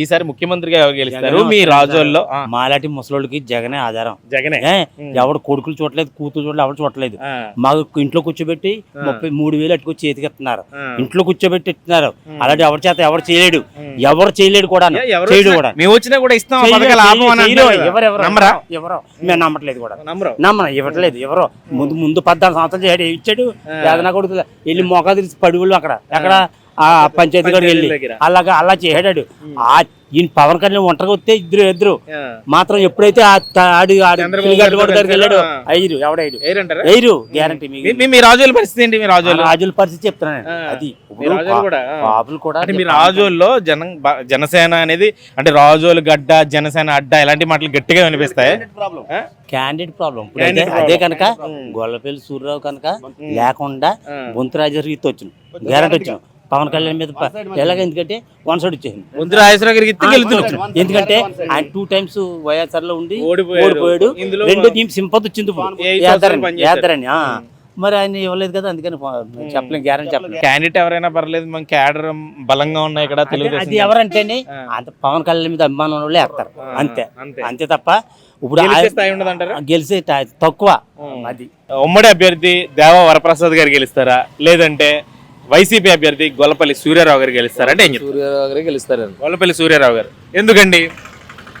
ఈసారి ముఖ్యమంత్రిగా ఎవరు గెలుస్తారు? మీ రాజోల్లో. మాలాంటి ముసలోళ్ళకి జగనే ఆధారం. జగనే. ఎవడు కొడుకులు చూడలేదు కూతురు చూడలేదు ఎవరు చూడలేదు. మాకు ఇంట్లో కూర్చోబెట్టి. ముప్పై మూడు వేలు అట్టుకొచ్చి చేతికి ఇస్తున్నారు. ఇంట్లో కూర్చోబెట్టి ఇస్తున్నారు. అలాంటి ఎవరి చేత ఎవరు చేయలేడు. ఎవరు చేయలేడు కూడా చేయడు కూడా. మేము వచ్చినా కూడా ఇస్తాం. ఎవరు. మేము నమ్మట్లేదు కూడా. నమ్మరు. ఇవ్వట్లేదు ఎవరో. ముందు ముందు పద్నాలుగు సంవత్సరాలు ఇచ్చాడు. వేదన కొడుకు వెళ్ళి మొక్క తెలిసి పడుగులు అక్కడ. అక్కడ పంచాయతీ గారికి వెళ్ళి. అలాగా అలా చేయడాడు ఆ ఈయన పవన్ కళ్యాణ్ ఒంటరిగా వస్తే ఇద్దరు ఇద్దరు ఆ. మాత్రం ఎప్పుడైతే ఆ ఆడి దగ్గరికి వెళ్ళాడు? ఐదు ఏరంటారా ఎయిరు గ్యారంటీ మీ- రాజోల పరిస్థితి ఏంటి మీ రాజోలు రాజుల పరిస్థితి చెప్తున్నాను ఆ. అది ఆ. బాబులు కూడా అంటే మీ రాజోల్లో జన జనసేన అనేది అంటే రాజోలు గడ్డ జనసేన అడ్డ ఇలాంటి మాటలు గట్టిగా వినిపిస్తాయి ఆ? క్యాండిడేట్ ప్రాబ్లం అదే-. కనుక. గొల్లపల్లి సూర్యరావు కనుక లేకుండా ఆ. బొంతరాజు రీతి వచ్చిన గ్యారంటీ వచ్చిన పవన్ కళ్యాణ్ మీద ఎలాగ ఎందుకంటే వన్ సైడ్ వచ్చేసింది. ముందు రాజేశ్వర గారికి ఇత్తి గెలుతున్నాడు ఎందుకంటే ఆయన టూ టైమ్స్ వైఎస్ఆర్లో ఉండి ఓడిపోయాడు. రెండో టీం సింపతి వచ్చింది యాదరని. మరి ఆయన ఇవ్వలేదు కదా అందుకని చెప్పలేం గ్యారంటీ చెప్పలేం. క్యాండిడేట్ ఎవరైనా పర్లేదు మన క్యాడర్ బలంగా ఉన్నాయి ఇక్కడ అది ఎవరంటేనే. అంత పవన్ కళ్యాణ్ మీద అభిమానం ఉన్న వాళ్ళే వేస్తారు అంతే. అంతే. తప్ప ఇప్పుడు గెలిచే ఆయన- స్థాయి ఉండదంటారా? గెలిచే ట- తక్కువ. అది. ఉమ్మడి అభ్యర్థి దేవ వరప్రసాద్ గారు గెలుస్తారా? లేదంటే వైసీపీ అభ్యర్థి గొల్లపల్లి సూర్యారావు గారు గెలుస్తారా అంటే ఏం చెప్తారు? సూర్యారావు గారే గెలుస్తారండి. గొల్లపల్లి సూర్యారావు గారు. ఎందుకండి?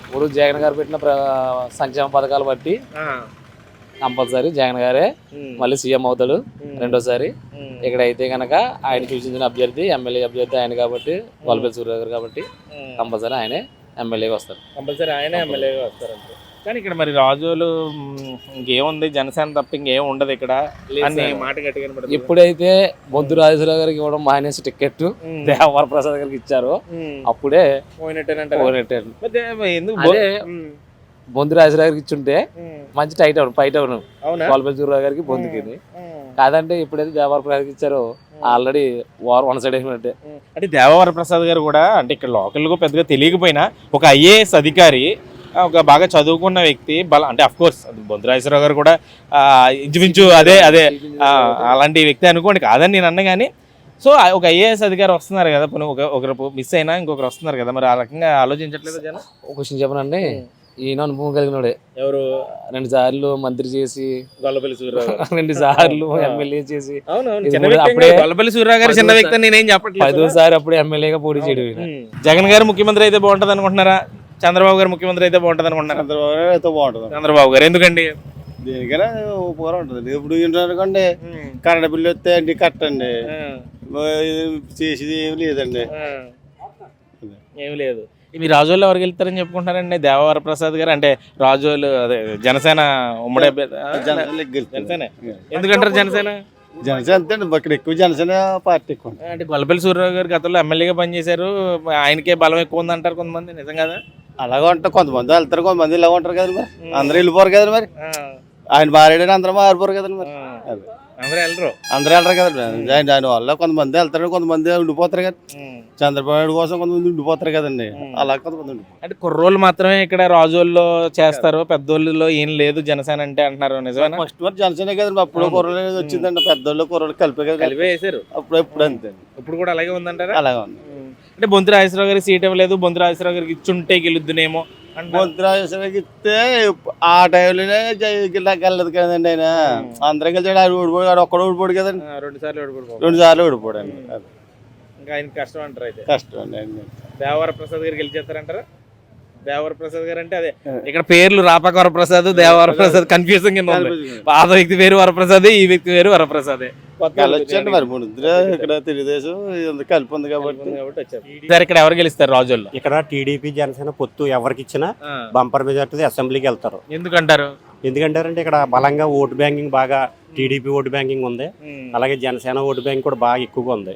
ఇప్పుడు జగన్ గారు పెట్టిన ప్ర- సంక్షేమ పథకాలు బట్టి కంపల్సరీ జగన్ గారే మళ్ళీ సీఎం అవుతాడు రెండోసారి. ఇక్కడ అయితే కనుక ఆయన సూచించిన అభ్యర్థి ఎమ్మెల్యే అభ్యర్థి ఆయన కాబట్టి వలపల్లి సూర్యరావు గారు కాబట్టి కంపల్సరీ ఆయనే ఎమ్మెల్యేగా వస్తారు. కంపల్సరీ ఆయనే ఎమ్మెల్యేగా వస్తారంట కానీ ఇక్కడ మరి రాజులు ఇంకేముంది జనసేన తప్ప ఇంకేం ఉండదు ఇక్కడ సార్. మాట గట్టిగా. ఎప్పుడైతే బొద్దు రాజేశ్వరరావు గారికి ఇవ్వడం మానేసి టికెట్. దేవర ప్రసాద్ గారికి ఇచ్చారో. అప్పుడే ఎందుకు. బొందు రాజేశ్వరరావు గారికి ఇచ్చుంటే. మంచి టైట్ అవును ఫైట్ అవును సూర్యరావు గారికి బొందుకింది ఉమ్. కాదంటే ఎప్పుడైతే దేవర ప్రసాద్ ఇచ్చారో ఆల్రెడీ వార్ వన్ సైడ్ అయినట్టే. అంటే దేవవర ప్రసాద్ గారు కూడా అంటే ఇక్కడ లోకల్గా పెద్దగా తెలియకపోయినా ఒక ఐఏఎస్ అధికారి ఒక బాగా చదువుకున్న వ్యక్తి బల అంటే అఫ్ కోర్స్ బొందరాజేశ్వరరావు గారు కూడా ఇంచుమించు అదే అదే అలాంటి వ్యక్తి అనుకోండి కాదని నేను అన్న కానీ సో ఒక ఐఏఎస్ అధికారి వస్తున్నారు కదా పోనీ ఒక ఒకరు మిస్ అయినా ఇంకొకరు వస్తున్నారు కదా మరి ఆ రకంగా ఆలోచించట్లేదు జనం? ఒక క్వశ్చన్ చెప్పనండి. ఈయన అనుభవం కలిగినోడే. ఎవరు? రెండు సార్లు మంత్రి చేసి గొల్లపల్లి సూర్యరావు రెండు సార్లు ఎమ్మెల్యే చేసి. అప్పుడే గొల్లపల్లి సూర్యరావు గారు చిన్న వ్యక్తి నేనేం చెప్పట్లేదు. పదోసారి అప్పుడు ఎమ్మెల్యేగా పోటీ చేయడం. జగన్ గారు ముఖ్యమంత్రి అయితే బాగుంటది అనుకుంటున్నారా చంద్రబాబు గారు ముఖ్యమంత్రి అయితే బాగుంటది అనుకుంటున్నారా? చంద్రబాబు అయితే బాగుంటుంది. చంద్రబాబు గారు. ఎందుకండి? దేనికైనా పూర్వం ఉంటుంది. ఇప్పుడు ఏంటనుకోండి కరెంట్ బిల్లు వస్తే అండి కట్టండి. చేసేది ఏమి లేదండి. ఏమి లేదు. మీ రాజోళ్ళు ఎవరికి వెళ్తారని చెప్పుకుంటున్నారండి? దేవవర ప్రసాద్ గారు అంటే రాజోలు అదే జనసేన ఉమ్మడి జనసేన ఎందుకంటారు జనసేన? జనసేన అంతే ఇక్కడ ఎక్కువ జనసేన పార్టీ ఎక్కువ. అంటే గొల్లపల్లి సూర్యరావు గారు గతంలో ఎమ్మెల్యేగా పనిచేశారు. ఆయనకే బలం ఎక్కువ ఉంది అంటారు కొంతమంది. నిజం కదా? అలాగే ఉంటారు. కొంతమంది వెళ్తారు కొంతమంది ఇలా ఉంటారు కదండి మరి. అందరూ వెళ్ళిపోరు కదండి మరి. ఆయన మారాడని అందరూ మారిపోరు కదండి మరి. అది. అందరూ వెళ్ళరు. అందరూ వెళ్ళరు కదండి ఆయన ఆయన వల్ల కొంతమంది వెళ్తారు కొంతమంది ఉండిపోతారు కదా చంద్రబాబు నాయుడు కోసం కొంతమంది ఉండిపోతారు కదండి. అలా కొంతమంది అంటే కుర్రోళ్ళు మాత్రమే ఇక్కడ రాజోల్లో చేస్తారు పెద్దోళ్ళలో ఏం లేదు జనసేన అంటే అంటున్నారు నిజమేనా? ఫస్ట్ మరి జనసేన కదండి అప్పుడు కుర్రలు వచ్చిందండి పెద్దోళ్ళు కుర్రలు కలిపే కదా కలిపే వేశారు అప్పుడు ఎప్పుడు అంతే. ఇప్పుడు కూడా అలాగే ఉందంటారా? అలాగే ఉంది. అంటే బొంతు రాజేశ్వరరావు గారికి సీట్ ఇవ్వలేదు బొంతు రాజేశ్వరరావు గారికి ఇచ్చుంటే గెలుద్దునేమో అంటున్నారు. ముద్రాజేశ్వరికి ఇస్తే ఆ టైంలోనే వెళ్ళదు కదండి ఆయన. అందరం కలిసి ఆయన ఓడిపోయాడు ఆడు ఒక్కడు ఓడిపోడు కదండి. రెండు సార్లు ఓడిపోయి రెండు సార్లు ఓడిపోయాడు అండి ఇంకా ఆయన కష్టం అంటారు అయితే. కష్టం అండి. దేవవర ప్రసాద్ గారు గెలిచేస్తారంటారా? దేవవర ప్రసాద్ గారు అంటే అదే ఇక్కడ పేర్లు రాపాక వరప్రసాద్ దేవవర ప్రసాద్ కన్ఫ్యూజన్ కింద ఉంది. పాత వ్యక్తి పేరు వరప్రసాద్ ఈ వ్యక్తి పేరు వరప్రసాదే. వెళ్ళొచ్చండి మరి ముద్ర ఇక్కడ తెలుగుదేశం ఇది కలిపి ఉంది కాబట్టి. వచ్చారు. సార్ ఇక్కడ ఎవరు గెలుస్తారు రాజోల్లో? ఇక్కడ టీడీపీ జనసేన పొత్తు ఎవరికి ఇచ్చినా బంపర్ మెజార్టీ అసెంబ్లీకి వెళ్తారు. ఎందుకంటారు? ఎందుకంటారంటే ఇక్కడ బలంగా ఓటు బ్యాంకింగ్ బాగా టీడీపీ ఓటు బ్యాంకింగ్ ఉంది. అలాగే జనసేన ఓటు బ్యాంక్ కూడా బాగా ఎక్కువగా ఉంది.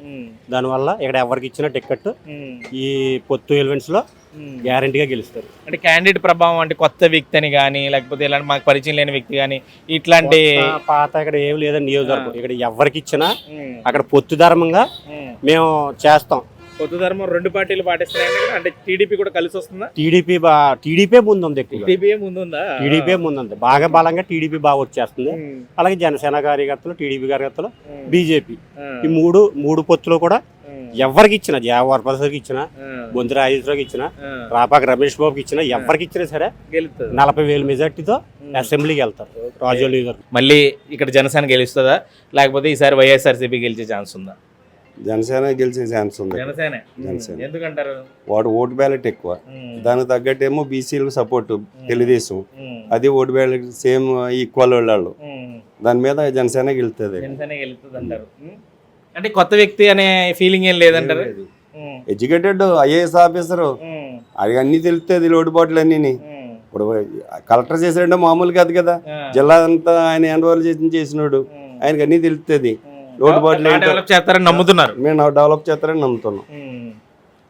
దానివల్ల ఇక్కడ ఎవరికి ఇచ్చిన టికెట్ ఈ పొత్తు ఎలిమెంట్స్లో గ్యారంటీగా గెలుస్తారు. అంటే క్యాండిడేట్ ప్రభావం అంటే కొత్త వ్యక్తి అని కానీ లేకపోతే ఇలాంటి మాకు పరిచయం లేని వ్యక్తి కానీ ఇట్లాంటి పాత ఇక్కడ ఏం లేదని నియోజకవర్గం ఇక్కడ ఎవరికి ఇచ్చినా అక్కడ పొత్తు ధర్మంగా మేము చేస్తాం. కొత్త ధర్మం రెండు పార్టీలు పాటిస్తున్నాయంటే కదా, అంటే టీడీపీ కూడా కలిసి వస్తుందా? టీడీపీ బా టీడీపీ ముందు ఉంది ఎక్కువ టీడీపీ ముందు ఉందా టీడీపీ ముందు ఉంది. బాగా బలంగా టీడీపీ బాగా వచ్చేస్తుంది. అలాగే జనసేన కార్యకర్తలు టీడీపీ కార్యకర్తలు బీజేపీ. ఈ మూడు మూడు పొత్తులు కూడా ఎవరికి ఇచ్చినా జయవర్ ప్రసాద్కి ఇచ్చినా బొంతి రాజేశ్వరరావుకి ఇచ్చినా రాపాక రమేష్ బాబుకి ఇచ్చినా ఎవరికి ఇచ్చినా సరే నలభై వేల మెజార్టీతో అసెంబ్లీకి వెళ్తారు. రాజోల్ నియోజకవర్గం మళ్ళీ ఇక్కడ జనసేన గెలుస్తుందా? లేకపోతే ఈసారి వైఎస్ఆర్సీపీ గెలిచే ఛాన్స్ ఉందా? జనసేన గెలిచే ఛాన్స్ ఉంది. జనసేన. జనసేన. ఎందుకంటారు? వాడు ఓటు బ్యాలెట్ ఎక్కువ. దానికి తగ్గట్టు ఏమో బీసీలకు సపోర్ట్ తెలుగుదేశం. అది ఓటు బ్యాలెట్ సేమ్ ఈక్వల్ వాళ్ళు దాని మీద జనసేన గెలుస్తుంది అంటారు అంటే కొత్త వ్యక్తి అనే ఫీలింగ్ ఏం లేదంటారు? ఎడ్యుకేటెడ్ ఐఏఎస్ ఆఫీసర్ అది అన్ని తెలుస్తుంది లోటుబాట్లు అన్నీ ఇప్పుడు కలెక్టర్ చేసాడంటే మామూలు కాదు కదా. జిల్లా అంతా ఆయన హ్యాండ్ ఓవర్ చేసి చేసినాడు ఆయనకి అన్ని తెలుస్తుంది. లోటుబాట్లు. డెవలప్ చేస్తారని నమ్ముతున్నారు. మేము డెవలప్ చేస్తారని నమ్ముతున్నాం.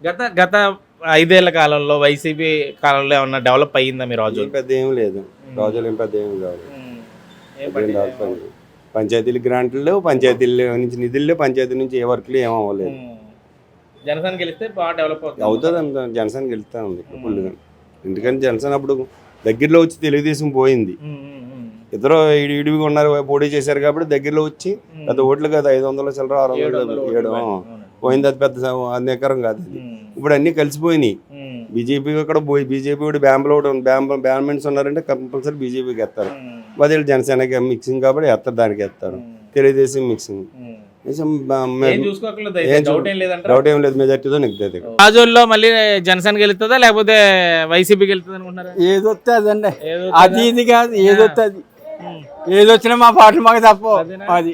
గత గత ఐదేళ్ళ కాలంలో వైసీపీ కాలంలో ఏమన్నా డెవలప్ అయ్యిందా మీ రాజు? పెద్ద ఏం లేదు. రోజులు ఏం పెద్ద ఏం కాదు. పంచాయతీలు గ్రాంట్లు లేవు పంచాయతీల నుంచి నిధులు లేవు పంచాయతీ నుంచి ఏ వర్క్లు ఏం అవ్వలేదు. జనసేన గెలిస్తే బాగా డెవలప్ అవుతుంది. అవుతుంది జనసేన గెలుస్తా ఉంది ఫుల్గా. ఎందుకంటే జనసేన అప్పుడు దగ్గరలో వచ్చి తెలుగుదేశం పోయింది. ఇద్దరు ఇడి- ఇడివిగా ఉన్నారు పోటీ చేశారు కాబట్టి దగ్గరలో వచ్చి పెద్ద ఓట్లు కాదు ఐదు వందల చిల్లర ఆరు వందలు ఏడు. పోయింది అది పెద్ద అనేకరం కాదు అది ఇప్పుడు అన్ని కలిసిపోయినాయి. బీజేపీ కూడా పోయి బీజేపీ కూడా బ్యాంబులో బ్యాంబ్ బ్యాన్మెంట్స్ ఉన్నారంటే కంపల్సరీ బీజేపీకి ఎత్తారు బదులు జనసేనకి మిక్సింగ్ కాబట్టి ఎత్తారు దానికి ఎత్తారు తెలుగుదేశం మిక్సింగ్. డౌట్ ఏం లేదంటారా? డౌట్ ఏం లేదు. మెజార్టీతో నెగ్గుతుంది రాజుల్లో మళ్ళీ జనసేన గెలుస్తుందా లేకపోతే వైసీపీ అనుకుంటారా ఏదొస్తే అదండి అది ఇది కాదు ఏదొస్తే అది ఏదొచ్చినా మా పాటలు మాకు తప్ప అది